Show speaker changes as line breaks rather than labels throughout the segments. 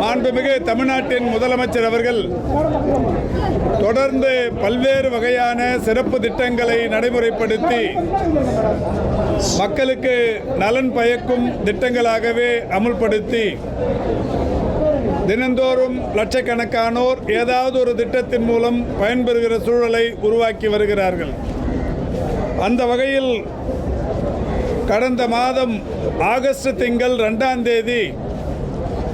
மாண்புமிகு தமிழ்நாட்டின் முதலமைச்சர் அவர்கள் தொடர்ந்து பல்வேறு வகையான சிறப்பு திட்டங்களை நடைமுறைப்படுத்தி மக்களுக்கு நலன் பயக்கும் திட்டங்களாகவே அமுல்படுத்தி தினந்தோறும் லட்சக்கணக்கானோர் ஏதாவது ஒரு திட்டத்தின் மூலம் பயன்பெறுகிற சூழலை உருவாக்கி வருகிறார்கள். அந்த வகையில் கடந்த மாதம் ஆகஸ்ட் திங்கள் ரெண்டாம் தேதி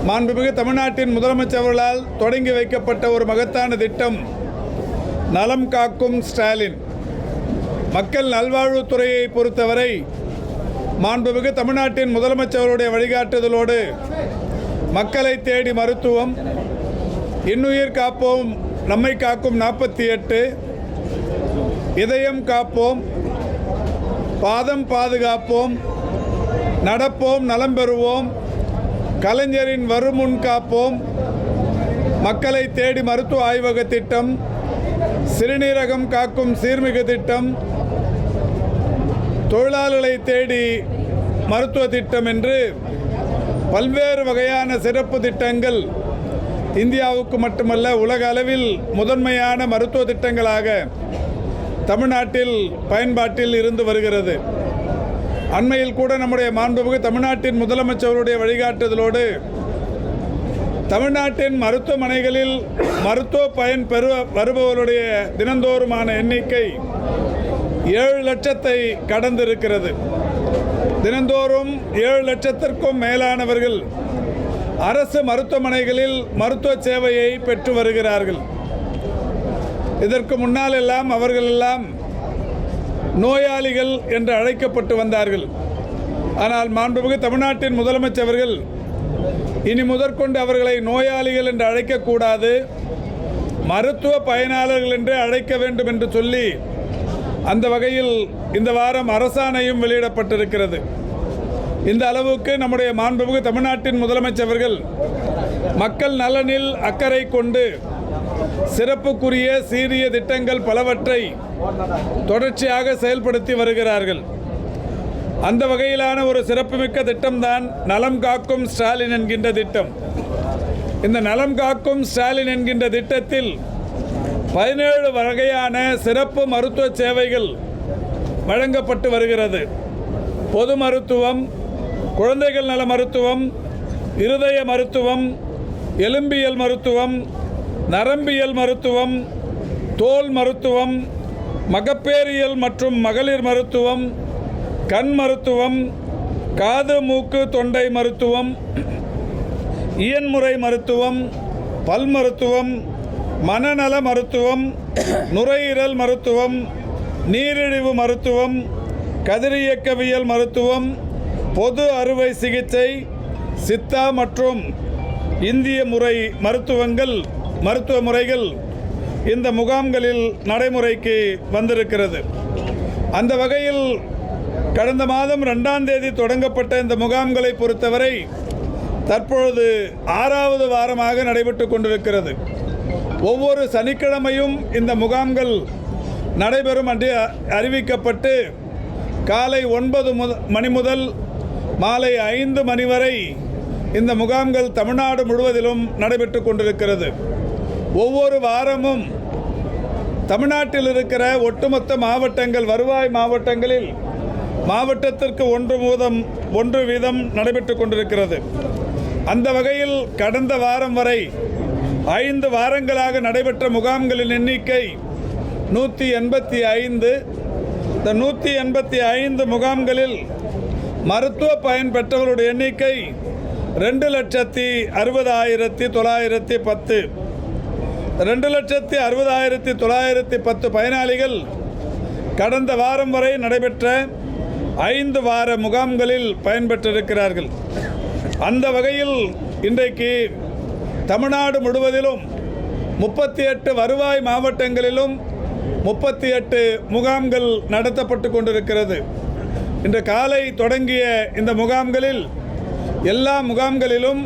மாண்புமிகு தமிழ்நாட்டின் முதலமைச்சர் அவர்களால் தொடங்கி வைக்கப்பட்ட ஒரு மகத்தான திட்டம் நலம் காக்கும் ஸ்டாலின். மக்கள் நல்வாழ்வுத்துறையை பொறுத்தவரை மாண்புமிகு தமிழ்நாட்டின் முதலமைச்சருடைய வழிகாட்டுதலோடு மக்களை தேடி மருத்துவம் இன்னுயிர் காப்போம் நம்மை காக்கும் நாற்பத்தி எட்டு இதயம் காப்போம் பாதம் பாதுகாப்போம் நடப்போம் நலம் பெறுவோம் கலைஞரின் வருமுன் காப்போம். மக்களை தேடி மருத்துவ ஆய்வக திட்டம் சிறுநீரகம் காக்கும் சீர்மிகு திட்டம் தொழிலாளர்களை தேடி மருத்துவ திட்டம் என்று பல்வேறு வகையான சிறப்பு திட்டங்கள் இந்தியாவுக்கு மட்டுமல்ல உலக அளவில் முதன்மையான மருத்துவ திட்டங்களாக தமிழ்நாட்டில் பயன்பாட்டில் இருந்து வருகிறது. அண்மையில் கூட நம்முடைய மாண்புமிகு தமிழ்நாட்டின் முதலமைச்சருடைய வழிகாட்டுதலோடு தமிழ்நாட்டின் மருத்துவமனைகளில் மருத்துவ பயன் பெறு வருபவருடைய தினந்தோறுமான எண்ணிக்கை ஏழு லட்சத்தை கடந்திருக்கிறது. தினந்தோறும் ஏழு லட்சத்திற்கும் மேலானவர்கள் அரசு மருத்துவமனைகளில் மருத்துவ சேவையை பெற்று வருகிறார்கள். இதற்கு முன்னால் எல்லாம் அவர்கள் எல்லாம் நோயாளிகள் என்று அழைக்கப்பட்டு வந்தார்கள். ஆனால் மாண்புமிகு தமிழ்நாட்டின் முதலமைச்சர்கள் இனி முதற்கொண்டு அவர்களை நோயாளிகள் என்று அழைக்கக்கூடாது மருத்துவ பயனாளர்கள் என்று அழைக்க வேண்டும் என்று சொல்லி அந்த வகையில் இந்த வாரம் அரசாணையும் வெளியிடப்பட்டிருக்கிறது. இந்த அளவுக்கு நம்முடைய மாண்புமிகு தமிழ்நாட்டின் முதலமைச்சர்கள் மக்கள் நலனில் அக்கறை கொண்டு சிறப்புக்குரிய சீரிய திட்டங்கள் பலவற்றை தொடர்ச்சியாக செயல்படுத்தி வருகிறார்கள். அந்த வகையிலான ஒரு சிறப்புமிக்க திட்டம்தான் நலம் காக்கும் ஸ்டாலின் என்கின்ற திட்டம். இந்த நலம் காக்கும் ஸ்டாலின் என்கின்ற திட்டத்தில் பதினேழு வகையான சிறப்பு மருத்துவ சேவைகள் வழங்கப்பட்டு வருகிறது. பொது மருத்துவம் குழந்தைகள் நல மருத்துவம் இருதய மருத்துவம் எலும்பியல் மருத்துவம் நரம்பியல் மருத்துவம் தோல் மருத்துவம் மகப்பேறியல் மற்றும் மகளிர் மருத்துவம் கண் மருத்துவம் காது மூக்கு தொண்டை மருத்துவம் இயன்முறை மருத்துவம் பல் மருத்துவம் மனநல மருத்துவம் நுரையீரல் மருத்துவம் நீரிழிவு மருத்துவம் கதிரியக்கவியல் மருத்துவம் பொது அறுவை சிகிச்சை சித்தா மற்றும் இந்திய முறை மருத்துவங்கள் மருத்துவ முறைகள் இந்த முகாம்களில் நடைமுறைக்கு வந்திருக்கிறது. அந்த வகையில் கடந்த மாதம் ரெண்டாம் தேதி தொடங்கப்பட்ட இந்த முகாம்களை பொறுத்தவரை தற்பொழுது ஆறாவது வாரமாக நடைபெற்று கொண்டிருக்கிறது. ஒவ்வொரு சனிக்கிழமையும் இந்த முகாம்கள் நடைபெறும் என்று அறிவிக்கப்பட்டு காலை ஒன்பது முத மணி முதல் மாலை ஐந்து மணி வரை இந்த முகாம்கள் தமிழ்நாடு முழுவதிலும் நடைபெற்று கொண்டிருக்கிறது. ஒவ்வொரு வாரமும் தமிழ்நாட்டில் இருக்கிற ஒட்டுமொத்த மாவட்டங்கள் வருவாய் மாவட்டங்களில் மாவட்டத்திற்கு ஒன்று மூதம் ஒன்று வீதம் நடைபெற்று கொண்டிருக்கிறது. அந்த வகையில் கடந்த வாரம் வரை ஐந்து வாரங்களாக நடைபெற்ற முகாம்களின் எண்ணிக்கை நூற்றி எண்பத்தி ஐந்து. இந்த நூற்றி எண்பத்தி ஐந்து முகாம்களில் மருத்துவ பயன் பெற்றவர்களுடைய எண்ணிக்கை ரெண்டு லட்சத்தி அறுபதாயிரத்தி தொள்ளாயிரத்தி பத்து. ரெண்டு லட்சத்தி அறுபதாயிரத்தி தொள்ளாயிரத்தி பத்து பயனாளிகள் கடந்த வாரம் வரை நடைபெற்ற ஐந்து வார முகாம்களில் பயன்பெற்றிருக்கிறார்கள். அந்த வகையில் இன்றைக்கு தமிழ்நாடு முழுவதிலும் முப்பத்தி எட்டு வருவாய் மாவட்டங்களிலும் முப்பத்தி எட்டு முகாம்கள் நடத்தப்பட்டு கொண்டிருக்கிறது. இன்று காலை தொடங்கிய இந்த முகாம்களில் எல்லா முகாம்களிலும்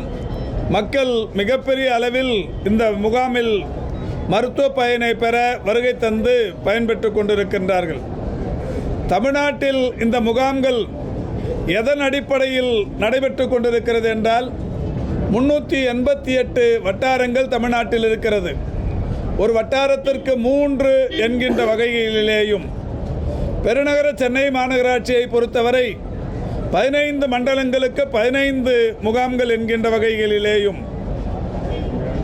மக்கள் மிகப்பெரிய அளவில் இந்த முகாமில் மருத்துவ பயனை பெற வருகை தந்து பயன்பெற்று கொண்டிருக்கின்றார்கள். தமிழ்நாட்டில் இந்த முகாம்கள் எதன் அடிப்படையில் நடைபெற்று கொண்டிருக்கிறது என்றால் முன்னூற்றி எண்பத்தி எட்டு வட்டாரங்கள் தமிழ்நாட்டில் இருக்கிறது. ஒரு வட்டாரத்திற்கு மூன்று என்கின்ற வகைகளிலேயும் பெருநகர சென்னை மாநகராட்சியை பொறுத்தவரை பதினைந்து மண்டலங்களுக்கு பதினைந்து முகாம்கள் என்கின்ற வகைகளிலேயும்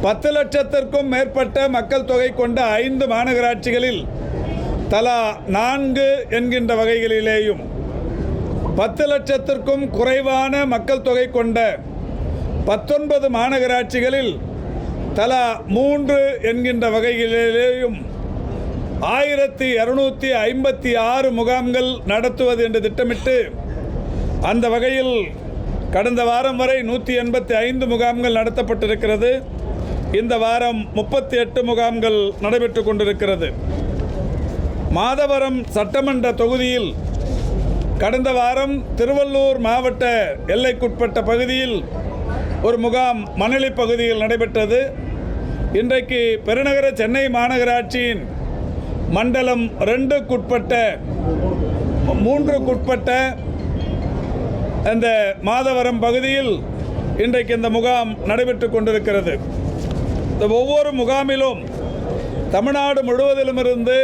பத்து லட்சத்திற்கும் மேற்பட்ட மக்கள் தொகை கொண்ட ஐந்து மாநகராட்சிகளில் தலா நான்கு என்கின்ற வகைகளிலேயும் பத்து லட்சத்திற்கும் குறைவான மக்கள் தொகை கொண்ட பத்தொன்பது மாநகராட்சிகளில் தலா மூன்று என்கின்ற வகைகளிலேயும் ஆயிரத்தி இரநூத்தி ஐம்பத்தி ஆறு முகாம்கள் நடத்துவது என்று திட்டமிட்டு அந்த வகையில் கடந்த வாரம் வரை நூற்றி எண்பத்தி ஐந்து முகாம்கள் நடத்தப்பட்டிருக்கிறது. இந்த வாரம் முப்பத்தி எட்டு முகாம்கள் நடைபெற்று கொண்டிருக்கிறது. மாதவரம் சட்டமன்ற தொகுதியில் கடந்த வாரம் திருவள்ளூர் மாவட்ட எல்லைக்குட்பட்ட பகுதியில் ஒரு முகாம் மணலி பகுதியில் நடைபெற்றது. இன்றைக்கு பெருநகர சென்னை மாநகராட்சியின் மண்டலம் ரெண்டுக்குட்பட்ட மூன்றுக்குட்பட்ட அந்த மாதவரம் பகுதியில் இன்றைக்கு இந்த முகாம் நடைபெற்று கொண்டிருக்கிறது. இந்த ஒவ்வொரு முகாமிலும் தமிழ்நாடு முழுவதிலுமிருந்து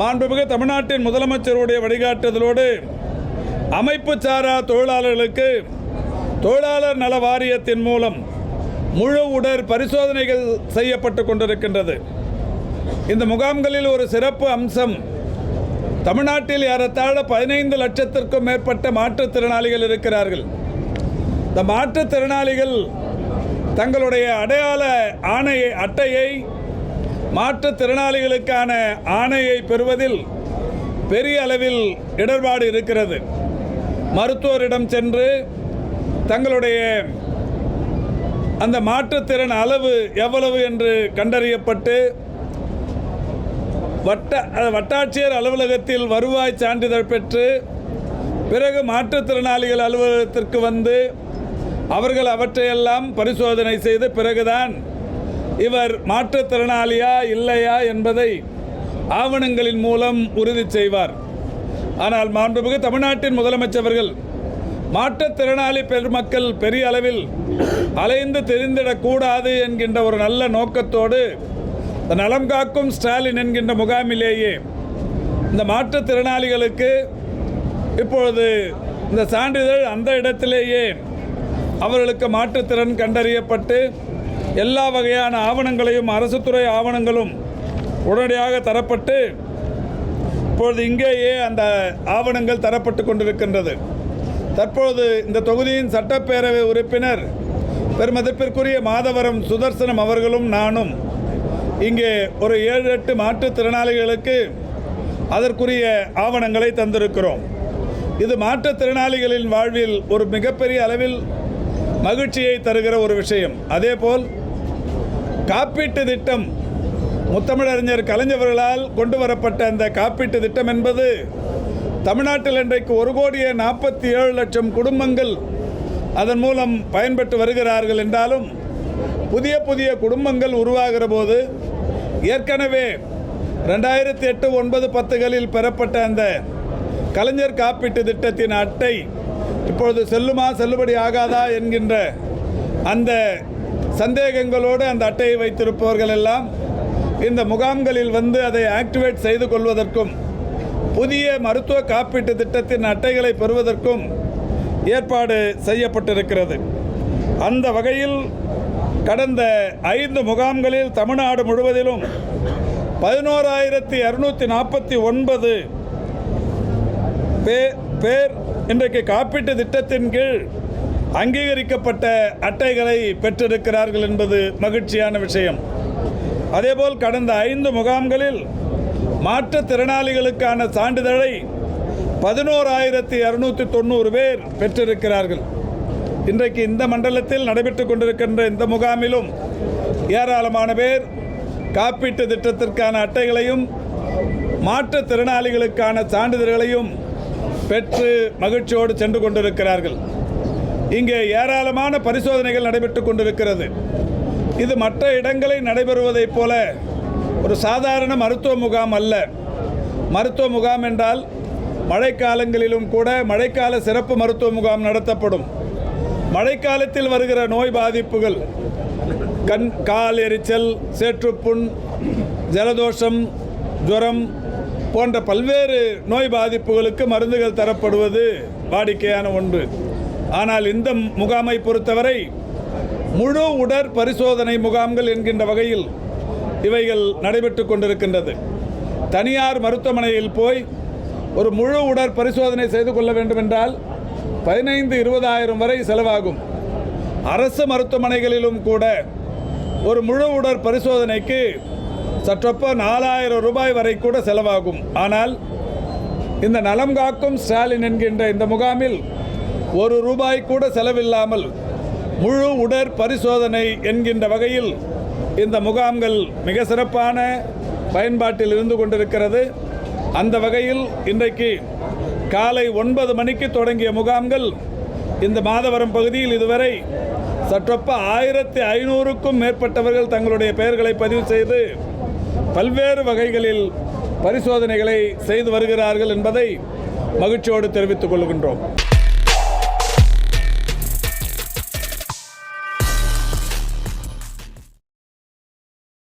மாண்புமிகு தமிழ்நாட்டின் முதலமைச்சருடைய வழிகாட்டுதலோடு அமைப்பு சாரா தொழிலாளர்களுக்கு தொழிலாளர் நல வாரியத்தின் மூலம் முழு உடற் பரிசோதனைகள் செய்யப்பட்டு கொண்டிருக்கின்றது. இந்த முகாம்களில் ஒரு சிறப்பு அம்சம் தமிழ்நாட்டில் ஏறத்தாழ பதினைந்து லட்சத்திற்கும் மேற்பட்ட மாற்றுத்திறனாளிகள் இருக்கிறார்கள். இந்த மாற்றுத்திறனாளிகள் தங்களுடைய அடையாள ஆணையை அட்டையை மாற்றுத்திறனாளிகளுக்கான ஆணையை பெறுவதில் பெரிய அளவில் இடர்பாடு இருக்கிறது. மருத்துவரிடம் சென்று தங்களுடைய அந்த மாற்றுத்திறன் அளவு எவ்வளவு என்று கண்டறியப்பட்டு வட்ட வட்டாட்சியர் அலுவலகத்தில் வருவாய் சான்றிதழ் பெற்று பிறகு மாற்றுத்திறனாளிகள் அலுவலகத்திற்கு வந்து அவர்கள் அவற்றையெல்லாம் பரிசோதனை செய்த பிறகுதான் இவர் மாற்றுத்திறனாளியா இல்லையா என்பதை ஆவணங்களின் மூலம் உறுதி செய்வார். ஆனால் மாண்புமிகு தமிழ்நாட்டின் முதலமைச்சர்கள் மாற்றுத்திறனாளி பெருமக்கள் பெரிய அளவில் அலைந்து தெரிந்திடக்கூடாது என்கின்ற ஒரு நல்ல நோக்கத்தோடு நலம் காக்கும் ஸ்டாலின் என்கின்ற முகாமிலேயே இந்த மாற்றுத்திறனாளிகளுக்கு இப்பொழுது இந்த சான்றிதழ் அந்த இடத்திலேயே அவர்களுக்கு மாற்றுத்திறன் கண்டறியப்பட்டு எல்லா வகையான ஆவணங்களையும் அரசு துறை ஆவணங்களும் உடனடியாக தரப்பட்டு இப்பொழுது இங்கேயே அந்த ஆவணங்கள் தரப்பட்டு கொண்டிருக்கின்றது. தற்பொழுது இந்த தொகுதியின் சட்டப்பேரவை உறுப்பினர் பெருமதிப்பிற்குரிய மாதவரம் சுதர்சனம் அவர்களும் நானும் இங்கே ஒரு ஏழு எட்டு மாற்றுத்திறனாளிகளுக்கு அதற்குரிய ஆவணங்களை தந்திருக்கிறோம். இது மாற்றுத்திறனாளிகளின் வாழ்வில் ஒரு மிகப்பெரிய அளவில் மகிழ்ச்சியை தருகிற ஒரு விஷயம். அதேபோல் காப்பீட்டு திட்டம். முத்தமிழறிஞர் கலைஞர்களால் கொண்டு வரப்பட்ட அந்த காப்பீட்டு திட்டம் என்பது தமிழ்நாட்டில் இன்றைக்கு ஒரு கோடியே நாற்பத்தி ஏழு லட்சம் குடும்பங்கள் அதன் மூலம் பயன்பெற்று வருகிறார்கள் என்றாலும் புதிய புதிய குடும்பங்கள் உருவாகிற போது ஏற்கனவே ரெண்டாயிரத்தி எட்டு ஒன்பது பத்துகளில் பெறப்பட்ட அந்த கலைஞர் காப்பீட்டு திட்டத்தின் அட்டை இப்பொழுது செல்லுமா செல்லுபடி ஆகாதா என்கின்ற அந்த சந்தேகங்களோடு அந்த அட்டையை வைத்திருப்பவர்கள் எல்லாம் இந்த முகாம்களில் வந்து அதை ஆக்டிவேட் செய்து கொள்வதற்கும் புதிய மருத்துவ காப்பீட்டு திட்டத்தின் அட்டைகளை பெறுவதற்கும் ஏற்பாடு செய்யப்பட்டிருக்கிறது. அந்த வகையில் கடந்த ஐந்து முகாம்களில் தமிழ்நாடு முழுவதிலும் பதினோராயிரத்தி இரநூத்தி நாற்பத்தி ஒன்பது பே- பேர் இன்றைக்கு காப்பீட்டு திட்டத்தின் கீழ் அங்கீகரிக்கப்பட்ட அட்டைகளை பெற்றிருக்கிறார்கள் என்பது மகிழ்ச்சியான விஷயம். அதேபோல் கடந்த ஐந்து முகாம்களில் மாற்றுத்திறனாளிகளுக்கான சான்றிதழை பதினோராயிரத்தி இரநூத்தி தொண்ணூறு பேர் பெற்றிருக்கிறார்கள். இன்றைக்கு இந்த மண்டலத்தில் நடைபெற்று கொண்டிருக்கின்ற இந்த முகாமிலும் ஏராளமான பேர் காப்பீட்டு திட்டத்திற்கான அட்டைகளையும் மாற்றுத்திறனாளிகளுக்கான சான்றிதழ்களையும் பெற்று மகிழ்ச்சியோடு சென்று கொண்டிருக்கிறார்கள். இங்கே ஏராளமான பரிசோதனைகள் நடைபெற்று கொண்டிருக்கிறது. இது மற்ற இடங்களில் நடைபெறுவதைப் போல ஒரு சாதாரண மருத்துவ முகாம் அல்ல. மருத்துவ முகாம் என்றால் மழைக்காலங்களிலும் கூட மழைக்கால சிறப்பு மருத்துவ முகாம் நடத்தப்படும். மழைக்காலத்தில் வருகிற நோய் பாதிப்புகள் கண் கால் எரிச்சல் சேற்றுப்புண் ஜலதோஷம் ஜுரம் போன்ற பல்வேறு நோய் பாதிப்புகளுக்கு மருந்துகள் தரப்படுவது வாடிக்கையான ஒன்று. ஆனால் இந்த முகாமை பொறுத்தவரை முழு உடற் பரிசோதனை முகாம்கள் என்கின்ற வகையில் இவைகள் நடைபெற்று கொண்டிருக்கின்றது. தனியார் மருத்துவமனையில் போய் ஒரு முழு உடற் பரிசோதனை செய்து கொள்ள வேண்டுமென்றால் பதினைந்து இருபதாயிரம் வரை செலவாகும். அரசு மருத்துவமனைகளிலும் கூட ஒரு முழு உடற் பரிசோதனைக்கு சற்றொப்ப நாலாயிரம் ரூபாய் வரை கூட செலவாகும். ஆனால் இந்த நலம் காக்கும் ஸ்டாலின் என்கின்ற இந்த முகாமில் ஒரு ரூபாய் கூட செலவில்லாமல் முழு உடற் பரிசோதனை என்கின்ற வகையில் இந்த முகாம்கள் மிக சிறப்பான பயன்பாட்டில் இருந்து கொண்டிருக்கிறது. அந்த வகையில் இன்றைக்கு காலை ஒன்பது மணிக்கு தொடங்கிய முகாம்கள் இந்த மாதவரம் பகுதியில் இதுவரை சற்றொப்ப ஆயிரத்தி ஐநூறுக்கும் மேற்பட்டவர்கள் தங்களுடைய பெயர்களை பதிவு செய்து பல்வேறு வகைகளில் பரிசோதனைகளை செய்து வருகிறார்கள் என்பதை மகிழ்ச்சியோடு தெரிவித்துக் கொள்கின்றோம்.